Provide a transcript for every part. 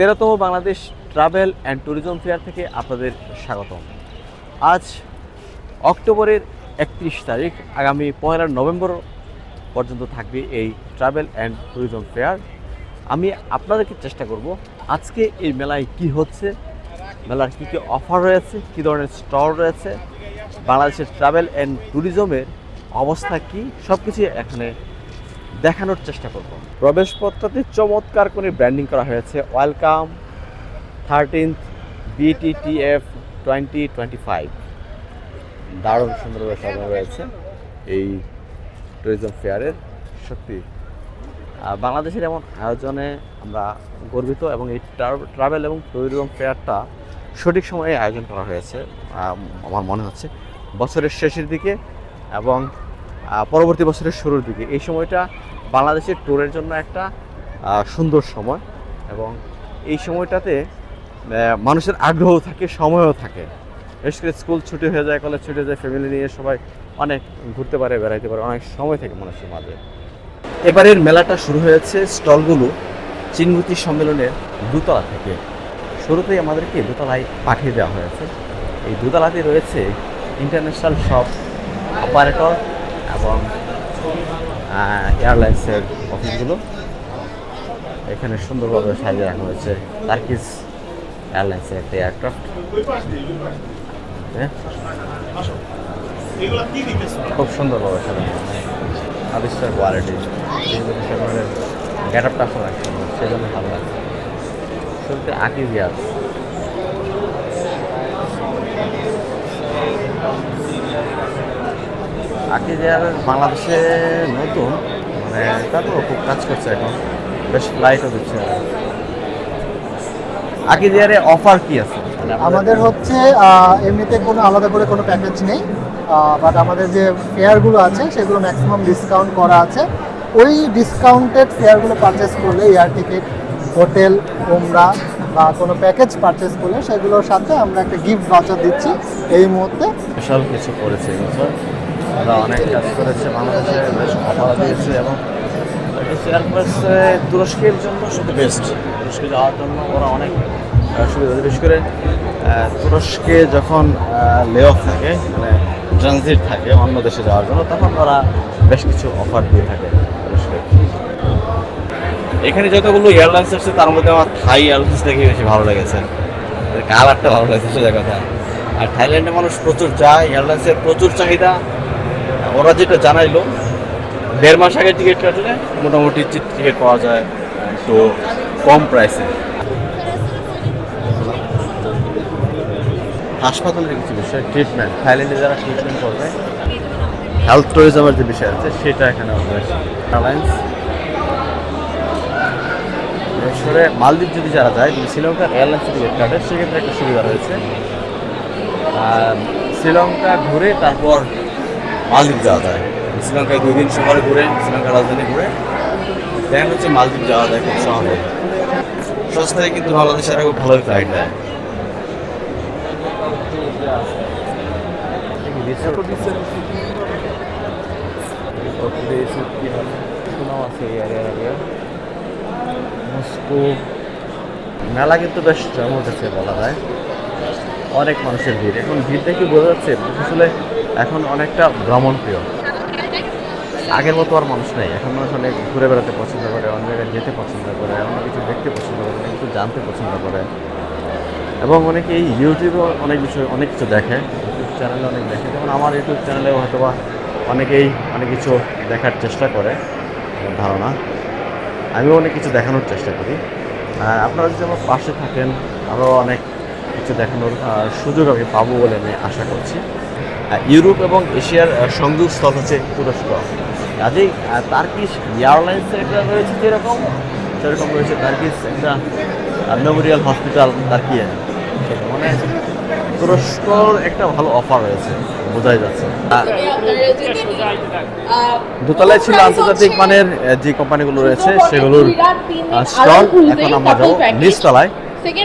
তেরোতম Bangladesh travel and tourism fair থেকে আপনাদের স্বাগতম। আজ অক্টোবরের একত্রিশ তারিখ, আগামী পয়লা নভেম্বর পর্যন্ত থাকবে এই ট্রাভেল অ্যান্ড ট্যুরিজম ফেয়ার। আমি আপনাদেরকে চেষ্টা করব আজকে এই মেলায় কি হচ্ছে, মেলার কী কী অফার রয়েছে, কী ধরনের স্টল রয়েছে, বাংলাদেশের ট্রাভেল অ্যান্ড ট্যুরিজমের অবস্থা কি সব কিছু এখানে দেখানোর চেষ্টা করব। প্রবেশপত্রতে চমৎকার করে ব্র্যান্ডিং করা হয়েছে। Welcome thirteenth BTTF twenty twenty five দারুণ সুন্দরভাবে সাজানো রয়েছে। এই ট্যুরিজম ফেয়ারের সত্যি। বাংলাদেশের এমন আয়োজনে আমরা গর্বিত এবং এই ট্রাভেল এবং ট্যুরিজম ফেয়ারটা সঠিক সময়ে আয়োজন করা হয়েছে। আমার মনে হচ্ছে। বছরের শেষের দিকে এবং পরবর্তী বছরের শুরুর দিকে। এই সময়টা বাংলাদেশের ট্যুরের জন্য একটা সুন্দর সময় এবং এই সময়টাতে মানুষের আগ্রহ থাকে, সময়ও থাকে। বিশেষ করে স্কুল ছুটি হয়ে যায় কলেজ ছুটি হয়ে যায় ফ্যামিলি নিয়ে সবাই অনেক ঘুরতে পারে, বেড়াইতে পারে, অনেক সময় থাকে মানুষের মাঝে। এবারের মেলাটা শুরু হয়েছে স্টলগুলো চিনমুতি সম্মেলনের দোতলা থেকে। শুরুতেই আমাদেরকে দোতলায় পাঠিয়ে দেওয়া হয়েছে। এই দোতলাতে রয়েছে ইন্টারন্যাশনাল সব অপারেটর এবং এয়ারলাইন্সের অফিসগুলো এখানে সুন্দরভাবে সাজিয়ে রাখা হয়েছে। টার্কিস এয়ারলাইন্সের একটা এয়ারক্রাফট খুব সুন্দরভাবে সাজানো আবিষ্কার কোয়ালিটি সেগুলোর গেট আপটা আসলে অনেক সুন্দর। সেই জন্য ভালো লাগে শুরুতে আকিজিয়াস আকিজিয়ার বাংলাদেশে নতুন মানে তারপরও খুব কাজ করছে এখন। বেশ লাইটও দিচ্ছে। আকিজিয়ারে অফার কি আছে? মানে আমাদের হচ্ছে এমনিতে কোনো আলাদা করে কোনো প্যাকেজ নেই। বাট আমাদের যে ফেয়ারগুলো আছে সেগুলো ম্যাক্সিমাম ডিসকাউন্ট করা আছে। ওই ডিসকাউন্টেড ফেয়ারগুলো পারচেস করলে এয়ার টিকিট হোটেল ওমরা বা কোনো প্যাকেজ পারচেস করলে সেগুলোর সাথে আমরা একটা গিফট ভাউচার দিচ্ছি এই মুহূর্তে। স্পেশাল কিছু করেছে ওরা অনেক কাজ করেছে, বাংলাদেশে বেশ অফার দিয়েছে এবং তুরস্কের জন্য শুধু বেস্ট তুরস্কে যাওয়ার জন্য ওরা অনেক সুবিধা। বিশেষ করে তুরস্কে যখন লে অফ থাকে মানে ট্রানজিট থাকে অন্য দেশে যাওয়ার জন্য, তখন ওরা বেশ কিছু অফার দিয়ে থাকে তুরস্কে। এখানে যতগুলো এয়ারলাইন্স আছে, তার মধ্যে আমার থাই এয়ারলাইন্স দেখে বেশি ভালো লেগেছে। কালারটা ভালো লাগছে, সোজা কথা। আর থাইল্যান্ডে মানুষ প্রচুর যায় এয়ারলাইন্সের প্রচুর চাহিদা। ওরা যেটা জানাইলো দেড় মাস আগে টিকিট কাটলে মোটামুটি টিকিট পাওয়া যায় তো কম প্রাইসে হাসপাতালের কিছু বিষয় ট্রিটমেন্ট থাইল্যান্ডে যারা ট্রিটমেন্ট করবে হেলথ ট্যুরিজমের যে বিষয় আছে সেটা এখানে এয়ারলাইন্স বিশেষ করে মালদ্বীপ যদি যারা যায় যদি শ্রীলঙ্কার এয়ারলাইন্সে টিকিট কাটে সেক্ষেত্রে একটা সুবিধা রয়েছে। আর শ্রীলঙ্কা ঘুরে তারপর মালদ্বীপ যাওয়া যায়। শ্রীলঙ্কায় দুই দিন শহরে ঘুরে, শ্রীলঙ্কার রাজধানী ঘুরে দেন হচ্ছে মালদ্বীপ যাওয়া যায় খুব সহজে। সস্তায় কিন্তু বাংলাদেশের খুব ভালোই ফ্লাইট দেয় মেলা কিন্তু বেশ জমতেছে বলা যায়। অনেক মানুষের ভিড়। এখন ভিড় দেখে বোঝা যাচ্ছে আসলে এখন অনেকটা ভ্রমণ প্রিয় আগের মতো আর মানুষ নেই। এখন মানুষ অনেক ঘুরে বেড়াতে পছন্দ করে, অন্য জায়গায় যেতে পছন্দ করে অনেক কিছু দেখতে পছন্দ করে, অনেক কিছু জানতে পছন্দ করে। এবং অনেকে এই ইউটিউবেও অনেক কিছু অনেক কিছু দেখে ইউটিউব চ্যানেলে অনেক দেখে। যেমন আমার ইউটিউব চ্যানেলেও হয়তো বা অনেকেই অনেক কিছু দেখার চেষ্টা করে ধারণা। আমিও অনেক কিছু দেখানোর চেষ্টা করি। আর আপনারা যদি আমার পাশে থাকেন, আরও অনেক কিছু দেখানোর সুযোগ আমি পাবো বলে আমি আশা করছি। ইউরোপ এবং এশিয়ার সংযোগস্থল হচ্ছে তুরস্ক। কাজেই তার্কিশ এয়ারলাইন্সের একটা রয়েছে যেরকম, সেরকম রয়েছে তার্কিশ একটা মেমোরিয়াল হসপিটাল তার্কিয়ে মানে তুরস্কর একটা ভালো অফার রয়েছে, বোঝাই যাচ্ছে। দোতলায় ছিল আন্তর্জাতিক মানের যে কোম্পানিগুলো রয়েছে, সেগুলোর স্টল। এখন আমরা যাব নিচতলায়।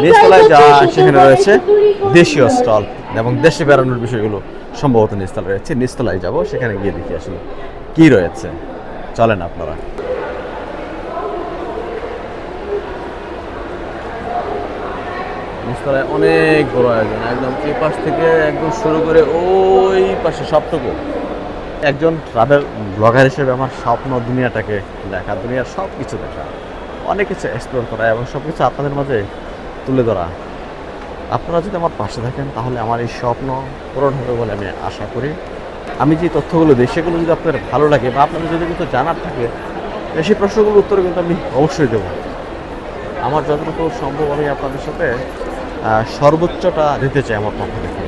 নিচতলায় যা সেখানে রয়েছে দেশীয় স্টল। এবং দেশে বেড়ানোর বিষয়গুলো সম্ভবত নিচতলায় রয়েছে। নিচতলায় যাব, সেখানে গিয়ে দেখি আসলে কি রয়েছে। চলেন আপনারা। নিচতলায় অনেক বড় আয়োজন, একদম এই পাশ থেকে একদম শুরু করে ওই পাশে সবটুকু। একজন ট্রাভেল ব্লগার হিসেবে আমার স্বপ্ন দুনিয়াটাকে দেখা, দুনিয়ার সব কিছু দেখা। অনেক কিছু এক্সপ্লোর করা এবং সব কিছু আপনাদের মাঝে তুলে ধরা। আপনারা যদি আমার পাশে থাকেন, তাহলে আমার এই স্বপ্ন পূরণ হবে বলে আমি আশা করি। আমি যে তথ্যগুলো দিই, সেগুলো যদি আপনার ভালো লাগে বা আপনাদের যদি কিছু জানার থাকে, সেই প্রশ্নগুলোর উত্তর কিন্তু আমি অবশ্যই দেবো। আমার যতটুকু সম্ভব আমি আপনাদের সাথে সর্বোচ্চটা দিতে চাই আমার পক্ষ থেকে।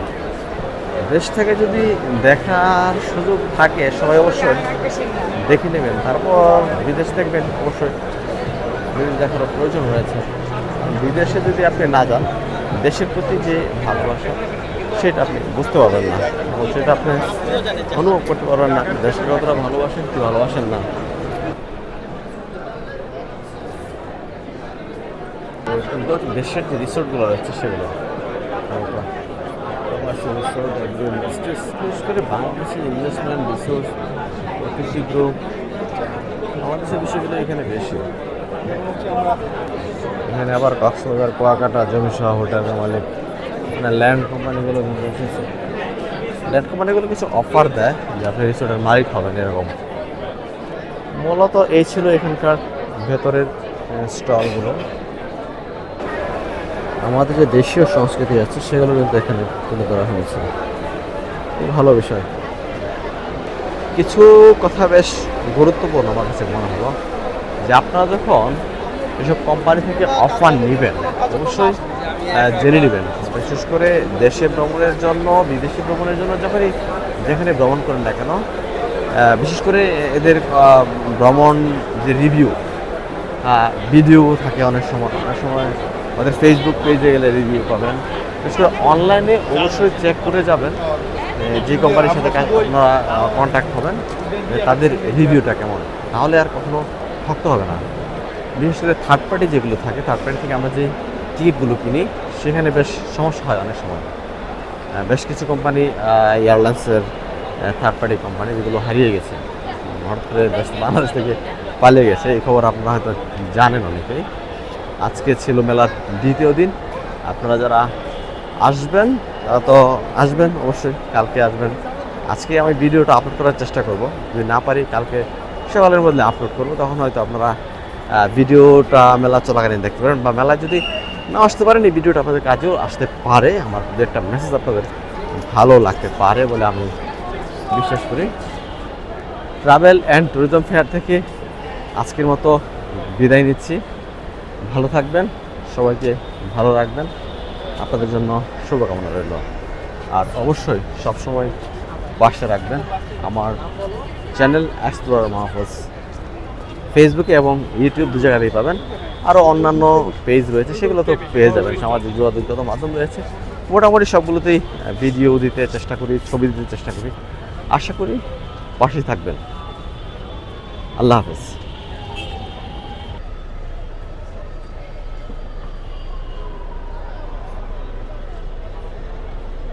দেশ থেকে যদি দেখার সুযোগ থাকে, সবাই অবশ্যই দেখে নেবেন। তারপর বিদেশ দেখবেন, অবশ্যই। দেখার প্রয়োজন রয়েছে। বিদেশে যদি আপনি না যান দেশের প্রতি যে ভালোবাসা, সেটা আপনি বুঝতে পারবেন না। এবং সেটা আপনি অনুভব করতে পারবেন না দেশকে কতটা ভালোবাসেন কি ভালোবাসেন না। দেশের যে রিসোর্টগুলো রয়েছে, সেগুলো। বিশেষ করে বাংলাদেশের ইনভেস্টমেন্ট রিসোর্স অতিথি গ্রুপ আমাদের দেশের বিষয়গুলো এখানে বেশি। এখানে আবার কক্সবাজার, কুয়াকাটা জমি সহ হোটেলের মালিক। মানে ল্যান্ড কোম্পানিগুলো ল্যান্ড কোম্পানিগুলো কিছু অফার দেয়, যে আপনি রিসোর্টের মালিক হবেন এরকম। মূলত এই ছিল এখানকার ভেতরের স্টলগুলো। আমাদের যে দেশীয় সংস্কৃতি আছে, সেগুলো কিন্তু এখানে তুলে ধরা হয়েছে। খুব ভালো বিষয়। কিছু কথা বেশ গুরুত্বপূর্ণ আমার কাছে মনে হলো। যে আপনারা যখন এসব কোম্পানি থেকে অফার নেবেন, অবশ্যই জেনে নেবেন। বিশেষ করে দেশে ভ্রমণের জন্য, বিদেশি ভ্রমণের জন্য যখনই যেখানে ভ্রমণ করেন না কেন বিশেষ করে এদের ভ্রমণ যে রিভিউ ভিডিও থাকে অনেক সময়। অনেক সময় আমাদের ফেসবুক পেজে গেলে রিভিউ পাবেন। বিশেষ করে অনলাইনে অবশ্যই চেক করে যাবেন, যে কোম্পানির সাথে আপনারা কন্ট্যাক্ট হবেন তাদের রিভিউটা কেমন। তাহলে আর কখনো ঠকতে হবে না। বিশেষ করে থার্ড পার্টি যেগুলো থাকে থার্ড পার্টি থেকে আমরা যে টিকিটগুলো কিনি, সেখানে বেশ সমস্যা হয় অনেক সময়। বেশ কিছু কোম্পানি এয়ারলাইন্সের থার্ড পার্টি কোম্পানি যেগুলো হারিয়ে গেছে। হঠাৎ করে দেশ বাংলাদেশ থেকে পালিয়ে গেছে। এই খবর আপনারা হয়তো জানেন অনেকেই। আজকে ছিল মেলার দ্বিতীয় দিন। আপনারা যারা আসবেন, তারা তো আসবেন, অবশ্যই কালকে আসবেন। আজকে আমি ভিডিওটা আপলোড করার চেষ্টা করব। যদি না পারি, কালকে সকালের মধ্যে আপলোড করব, তখন হয়তো আপনারা ভিডিওটা মেলা চলাকালীন দেখতে পারেন বা মেলায় যদি না আসতে পারেন, এই ভিডিওটা আপনাদের কাজেও আসতে পারে। আমার একটা মেসেজ আপনাদের ভালো লাগতে পারে বলে আমি বিশ্বাস করি। ট্রাভেল অ্যান্ড ট্যুরিজম ফেয়ার থেকে আজকের মতো বিদায় নিচ্ছি। ভালো থাকবেন, সবাইকে ভালো রাখবেন। আপনাদের জন্য শুভকামনা রইল। আর অবশ্যই সবসময় পাশে রাখবেন আমার চ্যানেল এক্সপ্লোরার মাহফুজ। ফেসবুকে এবং ইউটিউব দু জায়গাতেই পাবেন। আরও অন্যান্য পেজ রয়েছে, সেগুলো তো পেয়ে যাবেন। সামাজিক যোগাযোগ যত মাধ্যম রয়েছে, মোটামুটি সবগুলোতেই ভিডিও দিতে চেষ্টা করি, ছবি দিতে চেষ্টা করি। আশা করি পাশে থাকবেন। আল্লাহ হাফেজ।